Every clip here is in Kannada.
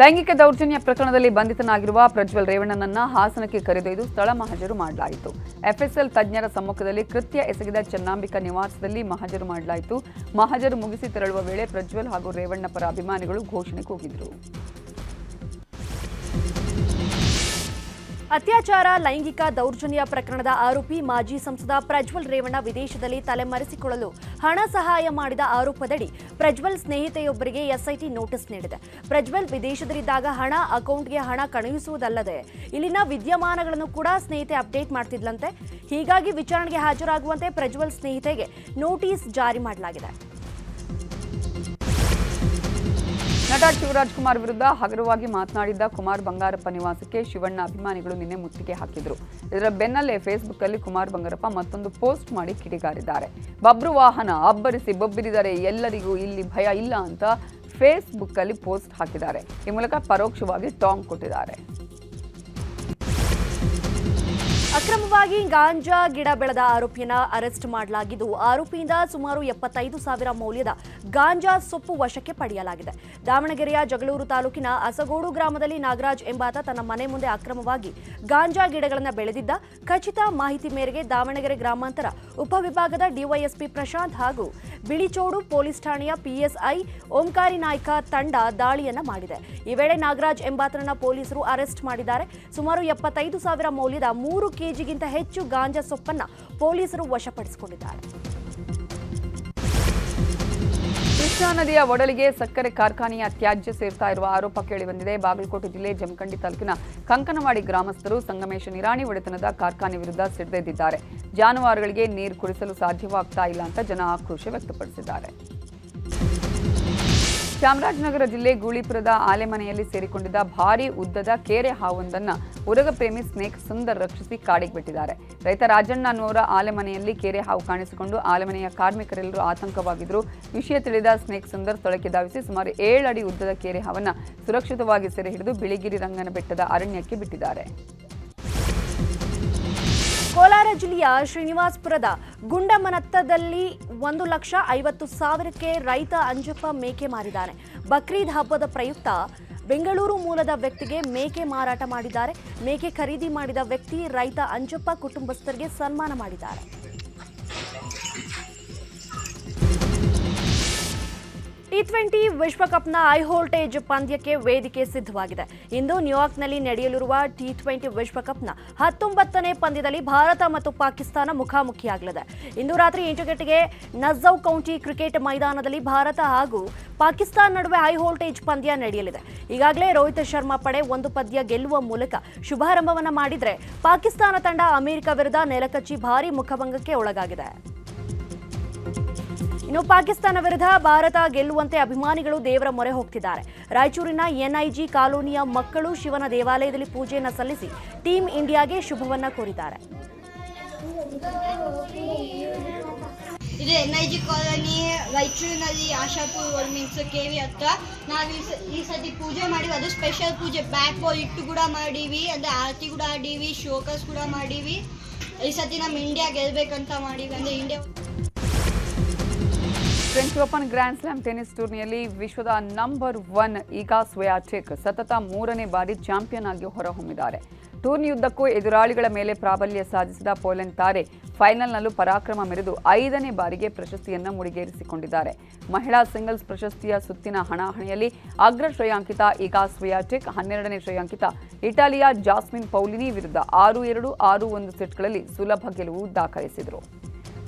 ಲೈಂಗಿಕ ದೌರ್ಜನ್ಯ ಪ್ರಕರಣದಲ್ಲಿ ಬಂಧಿತನಾಗಿರುವ ಪ್ರಜ್ವಲ್ ರೇವಣ್ಣನನ್ನ ಹಾಸನಕ್ಕೆ ಕರೆದೊಯ್ದು ಸ್ಥಳ ಮಹಜರು ಮಾಡಲಾಯಿತು. ಎಫ್ಎಸ್ಎಲ್ ತಜ್ಞರ ಸಮ್ಮುಖದಲ್ಲಿ ಕೃತ್ಯ ಎಸಗಿದ ಚೆನ್ನಾಂಬಿಕಾ ನಿವಾಸದಲ್ಲಿ ಮಹಜರು ಮಾಡಲಾಯಿತು. ಮಹಜರು ಮುಗಿಸಿ ತೆರಳುವ ವೇಳೆ ಪ್ರಜ್ವಲ್ ಹಾಗೂ ರೇವಣ್ಣ ಪರ ಅಭಿಮಾನಿಗಳು ಘೋಷಣೆ ಕೂಗಿದರು ಅತ್ಯಾಚಾರ, ಲೈಂಗಿಕ ದೌರ್ಜನ್ಯ ಪ್ರಕರಣದ ಆರೋಪಿ ಮಾಜಿ ಸಂಸದ ಪ್ರಜ್ವಲ್ ರೇವಣ್ಣ ವಿದೇಶದಲ್ಲಿ ತಲೆಮರೆಸಿಕೊಳ್ಳಲು ಹಣ ಸಹಾಯ ಮಾಡಿದ ಆರೋಪದಡಿ ಪ್ರಜ್ವಲ್ ಸ್ನೇಹಿತೆಯೊಬ್ಬರಿಗೆ ಎಸ್ಐಟಿ ನೋಟಿಸ್ ನೀಡಿದೆ. ಪ್ರಜ್ವಲ್ ವಿದೇಶದಲ್ಲಿದ್ದಾಗ ಹಣ, ಅಕೌಂಟ್ಗೆ ಹಣ ಕಳುಹಿಸುವುದಲ್ಲದೆ ಇಲ್ಲಿನ ವಿದ್ಯಮಾನಗಳನ್ನು ಕೂಡ ಸ್ನೇಹಿತೆ ಅಪ್ಡೇಟ್ ಮಾಡ್ತಿದ್ಲಂತೆ. ಹೀಗಾಗಿ ವಿಚಾರಣೆಗೆ ಹಾಜರಾಗುವಂತೆ ಪ್ರಜ್ವಲ್ ಸ್ನೇಹಿತೆಗೆ ನೋಟಿಸ್ ಜಾರಿ ಮಾಡಲಾಗಿದೆ. ನಟ ಶಿವರಾಜ್ ಕುಮಾರ್ ವಿರುದ್ಧ ಹಗುರವಾಗಿ ಮಾತನಾಡಿದ್ದ ಕುಮಾರ್ ಬಂಗಾರಪ್ಪ ನಿವಾಸಕ್ಕೆ ಶಿವಣ್ಣ ಅಭಿಮಾನಿಗಳು ನಿನ್ನೆ ಮುತ್ತಿಗೆ ಹಾಕಿದ್ರು. ಇದರ ಬೆನ್ನಲ್ಲೇ ಫೇಸ್ಬುಕ್ ಅಲ್ಲಿ ಕುಮಾರ್ ಬಂಗಾರಪ್ಪ ಮತ್ತೊಂದು ಪೋಸ್ಟ್ ಮಾಡಿ ಕಿಡಿಗಾರಿದ್ದಾರೆ. ಬಬ್ರು ವಾಹನ ಅಬ್ಬರಿಸಿ ಬೊಬ್ಬಿರಿದರೆ ಎಲ್ಲರಿಗೂ ಇಲ್ಲಿ ಭಯ ಇಲ್ಲ ಅಂತ ಫೇಸ್ಬುಕ್ ಅಲ್ಲಿ ಪೋಸ್ಟ್ ಹಾಕಿದ್ದಾರೆ. ಈ ಮೂಲಕ ಪರೋಕ್ಷವಾಗಿ ಟಾಂಗ್ ಕೊಟ್ಟಿದ್ದಾರೆ. ಅಕ್ರಮವಾಗಿ ಗಾಂಜಾ ಗಿಡ ಬೆಳೆದ ಆರೋಪಿಯನ್ನ ಅರೆಸ್ಟ್ ಮಾಡಲಾಗಿದ್ದು, ಆರೋಪಿಯಿಂದ ಸುಮಾರು ಎಪ್ಪತ್ತೈದು ಸಾವಿರ ಮೌಲ್ಯದ ಗಾಂಜಾ ಸೊಪ್ಪು ವಶಕ್ಕೆ ಪಡೆಯಲಾಗಿದೆ. ದಾವಣಗೆರೆಯ ಜಗಳೂರು ತಾಲೂಕಿನ ಅಸಗೋಡು ಗ್ರಾಮದಲ್ಲಿ ನಾಗರಾಜ್ ಎಂಬಾತ ತನ್ನ ಮನೆ ಮುಂದೆ ಅಕ್ರಮವಾಗಿ ಗಾಂಜಾ ಗಿಡಗಳನ್ನು ಬೆಳೆದಿದ್ದ. ಖಚಿತ ಮಾಹಿತಿ ಮೇರೆಗೆ ದಾವಣಗೆರೆ ಗ್ರಾಮಾಂತರ ಉಪವಿಭಾಗದ ಡಿವೈಎಸ್ಪಿ ಪ್ರಶಾಂತ್ ಹಾಗೂ ಬಿಳಿಚೋಡು ಪೊಲೀಸ್ ಠಾಣೆಯ ಪಿಎಸ್ಐ ಓಂಕಾರಿ ನಾಯ್ಕ ತಂಡ ದಾಳಿಯನ್ನ ಮಾಡಿದೆ. ಈ ವೇಳೆ ನಾಗರಾಜ್ ಎಂಬಾತನನ್ನ ಪೊಲೀಸರು ಅರೆಸ್ಟ್ ಮಾಡಿದ್ದಾರೆ. ಸುಮಾರು ಎಪ್ಪತ್ತೈದು ಸಾವಿರ ಮೌಲ್ಯದ ಮೂರು ಕೆಜಿಗಿಂತ ಹೆಚ್ಚು ಗಾಂಜಾ ಸೊಪ್ಪನ್ನ ಪೊಲೀಸರು ವಶಪಡಿಸಿಕೊಂಡಿದ್ದಾರೆ. ಕೃಷ್ಣಾ ನದಿಯ ಒಡಲಿಗೆ ಸಕ್ಕರೆ ಕಾರ್ಖಾನೆಯ ತ್ಯಾಜ್ಯ ಸೇರ್ತಾ ಇರುವ ಆರೋಪ ಕೇಳಿಬಂದಿದೆ. ಬಾಗಲಕೋಟೆ ಜಿಲ್ಲೆ ಜಮಖಂಡಿ ತಾಲೂಕಿನ ಕಂಕನವಾಡಿ ಗ್ರಾಮಸ್ಥರು ಸಂಗಮೇಶ ನಿರಾಣಿ ಒಡೆತನದ ಕಾರ್ಖಾನೆ ವಿರುದ್ಧ ಸಿಡಿದೆದ್ದಿದ್ದಾರೆ. ಜಾನುವಾರುಗಳಿಗೆ ನೀರು ಕುಡಿಸಲು ಸಾಧ್ಯವಾಗ್ತಾ ಇಲ್ಲ ಅಂತ ಜನ ಆಕ್ರೋಶ ವ್ಯಕ್ತಪಡಿಸಿದ್ದಾರೆ. ಚಾಮರಾಜನಗರ ಜಿಲ್ಲೆ ಗೂಳಿಪುರದ ಆಲೆಮನೆಯಲ್ಲಿ ಸೇರಿಕೊಂಡಿದ್ದ ಭಾರೀ ಉದ್ದದ ಕೇರೆ ಹಾವೊಂದನ್ನ ಉರಗಪ್ರೇಮಿ ಸ್ನೇಕ್ ಸುಂದರ್ ರಕ್ಷಿಸಿ ಕಾಡಿಗೆ ಬಿಟ್ಟಿದ್ದಾರೆ. ರೈತ ರಾಜಣ್ಣ ಅನ್ನುವರ ಆಲೆಮನೆಯಲ್ಲಿ ಕೇರೆ ಹಾವು ಕಾಣಿಸಿಕೊಂಡು ಆಲೆಮನೆಯ ಕಾರ್ಮಿಕರೆಲ್ಲರೂ ಆತಂಕವಾಗಿದ್ದರು ವಿಷಯ ತಿಳಿದ ಸ್ನೇಕ್ ಸುಂದರ್ ಸ್ಥಳಕ್ಕೆ ಧಾವಿಸಿ ಸುಮಾರು ಏಳು ಅಡಿ ಉದ್ದದ ಕೇರೆ ಹಾವನ್ನು ಸುರಕ್ಷಿತವಾಗಿ ಸೆರೆ ಹಿಡಿದು ಬಿಳಿಗಿರಿ ರಂಗನ ಬೆಟ್ಟದ ಅರಣ್ಯಕ್ಕೆ ಬಿಟ್ಟಿದ್ದಾರೆ. ಕೋಲಾರ ಜಿಲ್ಲೆಯ ಶ್ರೀನಿವಾಸ್ಪುರದ ಗುಂಡಮನತ್ತದಲ್ಲಿ ಒಂದು ಲಕ್ಷ ಐವತ್ತು ಸಾವಿರಕ್ಕೆ ರೈತ ಅಂಜಪ್ಪ ಮೇಕೆ ಮಾರಿದ್ದಾನೆ ಬಕ್ರೀದ್ ಹಬ್ಬದ ಪ್ರಯುಕ್ತ ಬೆಂಗಳೂರು ಮೂಲದ ವ್ಯಕ್ತಿಗೆ ಮೇಕೆ ಮಾರಾಟ ಮಾಡಿದ್ದಾರೆ. ಮೇಕೆ ಖರೀದಿ ಮಾಡಿದ ವ್ಯಕ್ತಿ ರೈತ ಅಂಜಪ್ಪ ಕುಟುಂಬಸ್ಥರಿಗೆ ಸನ್ಮಾನ ಮಾಡಿದ್ದಾರೆ. ಟಿ ಟ್ವೆಂಟಿ ವಿಶ್ವಕಪ್ನ ಹೈ ವೋಲ್ಟೇಜ್ ಪಂದ್ಯಕ್ಕೆ ವೇದಿಕೆ ಸಿದ್ಧವಾಗಿದೆ. ಇಂದು ನ್ಯೂಯಾರ್ಕ್ನಲ್ಲಿ ನಡೆಯಲಿರುವ ಟಿ ಟ್ವೆಂಟಿ ವಿಶ್ವಕಪ್ನ ಹತ್ತೊಂಬತ್ತನೇ ಪಂದ್ಯದಲ್ಲಿ ಭಾರತ ಮತ್ತು ಪಾಕಿಸ್ತಾನ ಮುಖಾಮುಖಿಯಾಗಲಿದೆ. ಇಂದು ರಾತ್ರಿ ಎಂಟು ಗಂಟೆಗೆ ನಜೌ ಕೌಂಟಿ ಕ್ರಿಕೆಟ್ ಮೈದಾನದಲ್ಲಿ ಭಾರತ ಹಾಗೂ ಪಾಕಿಸ್ತಾನ ನಡುವೆ ಹೈ ವೋಲ್ಟೇಜ್ ಪಂದ್ಯ ನಡೆಯಲಿದೆ. ಈಗಾಗಲೇ ರೋಹಿತ್ ಶರ್ಮಾ ಪಡೆ ಒಂದು ಪಂದ್ಯ ಗೆಲ್ಲುವ ಮೂಲಕ ಶುಭಾರಂಭವನ್ನು ಮಾಡಿದರೆ ಪಾಕಿಸ್ತಾನ ತಂಡ ಅಮೆರಿಕ ವಿರುದ್ಧ ನೆಲಕಚ್ಚಿ ಭಾರೀ ಮುಖಭಂಗಕ್ಕೆ ಒಳಗಾಗಿದೆ. ಇನ್ನು ಪಾಕಿಸ್ತಾನ ವಿರುದ್ಧ ಭಾರತ ಗೆಲ್ಲುವಂತೆ ಅಭಿಮಾನಿಗಳು ದೇವರ ಮೊರೆ ಹೋಗ್ತಿದ್ದಾರೆ. ರಾಯಚೂರಿನ ಎನ್ಐಜಿ ಕಾಲೋನಿಯ ಮಕ್ಕಳು ಶಿವನ ದೇವಾಲಯದಲ್ಲಿ ಪೂಜೆಯನ್ನು ಸಲ್ಲಿಸಿ ಟೀಂ ಇಂಡಿಯಾಗೆ ಶುಭವನ್ನ ಕೋರಿದ್ದಾರೆ. ಇದು ಎನ್ ಐ ಜಿ ಕಾಲೋನಿ ರಾಯಚೂರಿನಲ್ಲಿ ಆಶಾಪುರ್ ಮೀನ್ಸ್ ಕೆ ವಿ ಹತ್ರ. ನಾವು ಈ ಸತಿ ಪೂಜೆ ಮಾಡಿವಿ. ಅದು ಸ್ಪೆಷಲ್ ಪೂಜೆ. ಬ್ಯಾಕ್ ಬಾಲ್ ಇಟ್ಟು ಕೂಡ ಮಾಡೀವಿ. ಅಂದರೆ ಆರತಿ ಕೂಡ ಆಡೀವಿ. ಶೋಕಸ್ ಕೂಡ ಮಾಡೀವಿ. ಈ ಸತಿ ನಮ್ಮ ಇಂಡಿಯಾ ಗೆಲ್ಬೇಕಂತ ಮಾಡೀವಿ. ಅಂದರೆ India French Open grand slam tennis ಟೂರ್ನಿಯಲ್ಲಿ ವಿಶ್ವದ ನಂಬರ್ ಒನ್ ಈಗಾ ಸ್ವಯಾಚೆಕ್ ಸತತ ಮೂರನೇ ಬಾರಿ ಚಾಂಪಿಯನ್ ಆಗಿ ಹೊರಹೊಮ್ಮಿದ್ದಾರೆ. ಟೂರ್ನಿಯುದ್ದಕ್ಕೂ ಎದುರಾಳಿಗಳ ಮೇಲೆ ಪ್ರಾಬಲ್ಯ ಸಾಧಿಸಿದ ಪೋಲೆಂಡ್ ತಾರೆ ಫೈನಲ್ನಲ್ಲೂ ಪರಾಕ್ರಮ ಮೆರೆದು ಐದನೇ ಬಾರಿಗೆ ಪ್ರಶಸ್ತಿಯನ್ನು ಮುಡಿಗೇರಿಸಿಕೊಂಡಿದ್ದಾರೆ. ಮಹಿಳಾ ಸಿಂಗಲ್ಸ್ ಪ್ರಶಸ್ತಿಯ ಸುತ್ತಿನ ಹಣಾಹಣಿಯಲ್ಲಿ ಅಗ್ರ ಶ್ರೇಯಾಂಕಿತ ಈಗಾ ಸ್ವಯಾಚೆಕ್ ಹನ್ನೆರಡನೇ ಶ್ರೇಯಾಂಕಿತ ಇಟಾಲಿಯ ಜಾಸ್ಮಿನ್ ಪೌಲಿನಿ ವಿರುದ್ಧ ಆರು ಎರಡು ಆರು ಒಂದು ಸೆಟ್ಗಳಲ್ಲಿ ಸುಲಭ ಗೆಲುವು ದಾಖಲಿಸಿದರು.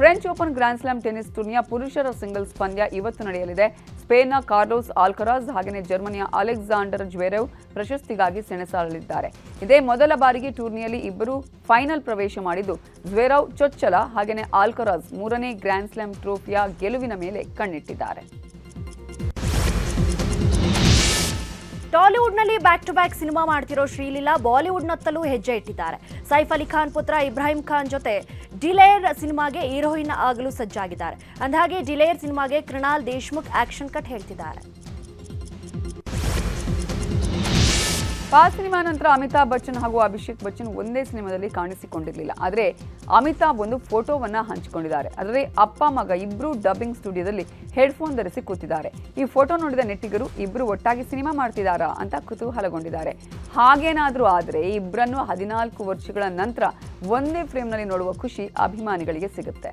French Open grand slam tennis ಟೂರ್ನಿಯ ಪುರುಷರ ಸಿಂಗಲ್ಸ್ ಪಂದ್ಯ ಇವತ್ತು ನಡೆಯಲಿದೆ. ಸ್ಪೇನ್ನ ಕಾರ್ಲೋಸ್ ಆಲ್ಕರಾಜ್ ಹಾಗೆಯೇ ಜರ್ಮನಿಯ ಅಲೆಕ್ಸಾಂಡರ್ ಜ್ವೆರೆವ್ ಪ್ರಶಸ್ತಿಗಾಗಿ ಸೆಣಸಾಡಲಿದ್ದಾರೆ. ಇದೇ ಮೊದಲ ಬಾರಿಗೆ ಟೂರ್ನಿಯಲ್ಲಿ ಇಬ್ಬರು ಫೈನಲ್ ಪ್ರವೇಶ ಮಾಡಿದ್ದು, ಜ್ವೆರವ್ ಚೊಚ್ಚಲ ಹಾಗೆಯೇ ಆಲ್ಕರಾಜ್ ಮೂರನೇ ಗ್ರ್ಯಾಂಡ್ ಸ್ಲಾಮ್ ಟ್ರೋಫಿಯ ಗೆಲುವಿನ ಮೇಲೆ ಕಣ್ಣಿಟ್ಟಿದ್ದಾರೆ. ಟಾಲಿವುಡ್ನಲ್ಲಿ ಬ್ಯಾಕ್ ಟು ಬ್ಯಾಕ್ ಸಿನಿಮಾ ಮಾಡ್ತಿರೋ ಶ್ರೀಲೀಲಾ ಬಾಲಿವುಡ್ನತ್ತಲೂ ಹೆಜ್ಜೆ ಇಟ್ಟಿದ್ದಾರೆ. ಸೈಫ್ ಅಲಿ ಖಾನ್ ಪುತ್ರ ಇಬ್ರಾಹಿಂ ಖಾನ್ ಜೊತೆ ಡಿಲೇರ್ ಸಿನಿಮಾಗೆ ಹೀರೋಯಿನ್ ಆಗಲು ಸಜ್ಜಾಗಿದ್ದಾರೆ. ಅಂದಹಾಗೆ ಡಿಲೇರ್ ಸಿನಿಮಾಗೆ ಕೃಣಾಲ್ ದೇಶ್ಮುಖ್ ಆಕ್ಷನ್ ಕಟ್ ಹೇಳ್ತಿದ್ದಾರೆ. ಪಾಸ್ ಸಿನಿಮಾ ನಂತರ ಅಮಿತಾಬ್ ಬಚ್ಚನ್ ಹಾಗೂ ಅಭಿಷೇಕ್ ಬಚ್ಚನ್ ಒಂದೇ ಸಿನಿಮಾದಲ್ಲಿ ಕಾಣಿಸಿಕೊಂಡಿರಲಿಲ್ಲ. ಆದರೆ ಅಮಿತಾಬ್ ಒಂದು ಫೋಟೋವನ್ನ ಹಂಚಿಕೊಂಡಿದ್ದಾರೆ. ಅದರಲ್ಲಿ ಅಪ್ಪ ಮಗ ಇಬ್ಬರು ಡಬ್ಬಿಂಗ್ ಸ್ಟುಡಿಯೋದಲ್ಲಿ ಹೆಡ್ಫೋನ್ ಧರಿಸಿ ಕೂತಿದ್ದಾರೆ. ಈ ಫೋಟೋ ನೋಡಿದ ನೆಟ್ಟಿಗರು, ಇಬ್ರು ಒಟ್ಟಾಗಿ ಸಿನಿಮಾ ಮಾಡ್ತಿದ್ದಾರಾ ಅಂತ ಕುತೂಹಲಗೊಂಡಿದ್ದಾರೆ. ಹಾಗೇನಾದ್ರೂ ಆದರೆ ಇಬ್ಬರನ್ನು ಹದಿನಾಲ್ಕು ವರ್ಷಗಳ ನಂತರ ಒಂದೇ ಫ್ರೇಮ್ನಲ್ಲಿ ನೋಡುವ ಖುಷಿ ಅಭಿಮಾನಿಗಳಿಗೆ ಸಿಗುತ್ತೆ.